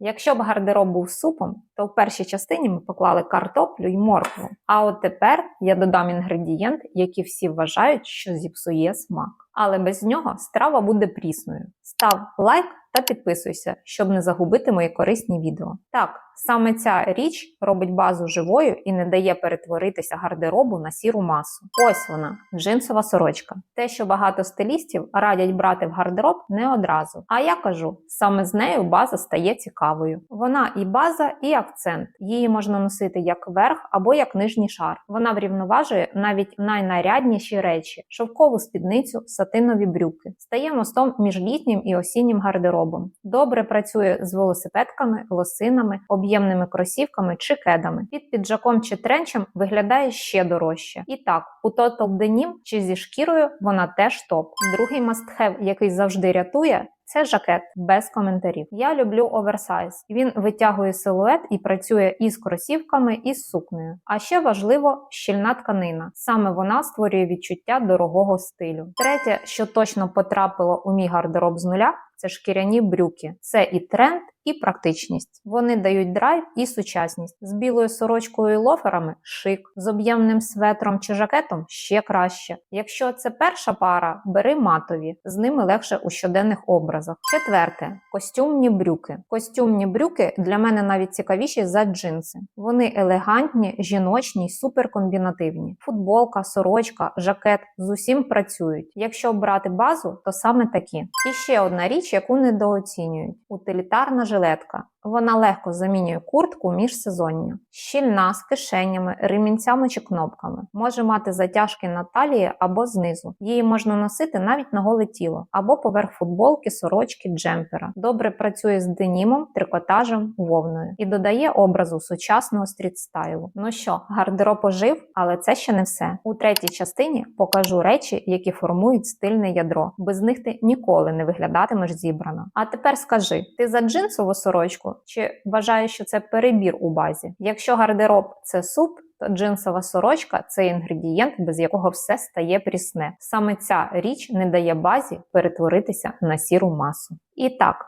Якщо б гардероб був супом, то в першій частині ми поклали картоплю й моркву. А от тепер я додам інгредієнт, який всі вважають, що зіпсує смак. Але без нього страва буде прісною. Став лайк та підписуйся, щоб не загубити мої корисні відео. Так, саме ця річ робить базу живою і не дає перетворитися гардеробу на сіру масу. Ось вона, джинсова сорочка. Те, що багато стилістів радять брати в гардероб не одразу. А я кажу, саме з нею база стає цікавою. Вона і база, і акцент. Її можна носити як верх або як нижній шар. Вона врівноважує навіть найнарядніші речі: шовкову спідницю, сатинові брюки. Стає мостом між літнім і осіннім гардеробом. Добре працює з велосипедками, лосинами, об'ємними кросівками чи кедами. Під піджаком чи тренчем виглядає ще дорожче. І так, у Total Denim чи зі шкірою вона теж топ. Другий must-have, який завжди рятує. Це жакет без коментарів. Я люблю оверсайз. Він витягує силует і працює із кросівками, і з сукнею. А ще важливо щільна тканина. Саме вона створює відчуття дорогого стилю. Третє, що точно потрапило у мій гардероб з нуля, це шкіряні брюки. Це і тренд, і практичність. Вони дають драйв і сучасність. З білою сорочкою і лоферами шик, з об'ємним светром чи жакетом ще краще. Якщо це перша пара, бери матові, з ними легше у щоденних образах. Четверте костюмні брюки. Костюмні брюки для мене навіть цікавіші за джинси. Вони елегантні, жіночні суперкомбінативні. Футболка, сорочка, жакет з усім працюють. Якщо брати базу, то саме такі. І ще одна річ, яку недооцінюють: утилітарна жилетка. Вона легко замінює куртку міжсезоння. Щільна з кишенями, ремінцями чи кнопками. Може мати затяжки на талії або знизу. Її можна носити навіть на голе тіло, або поверх футболки, сорочки, джемпера. Добре працює з денімом, трикотажем, вовною і додає образу сучасного стрітстайлу. Ну що, гардероб ожив, але це ще не все. У третій частині покажу речі, які формують стильне ядро. Без них ти ніколи не виглядатимеш зібрано. А тепер скажи: ти за джинсову сорочку чи вважає, що це перебір у базі? Якщо гардероб це суп. То джинсова сорочка це інгредієнт, без якого все стає прісне. Саме ця річ не дає базі перетворитися на сіру масу. І так,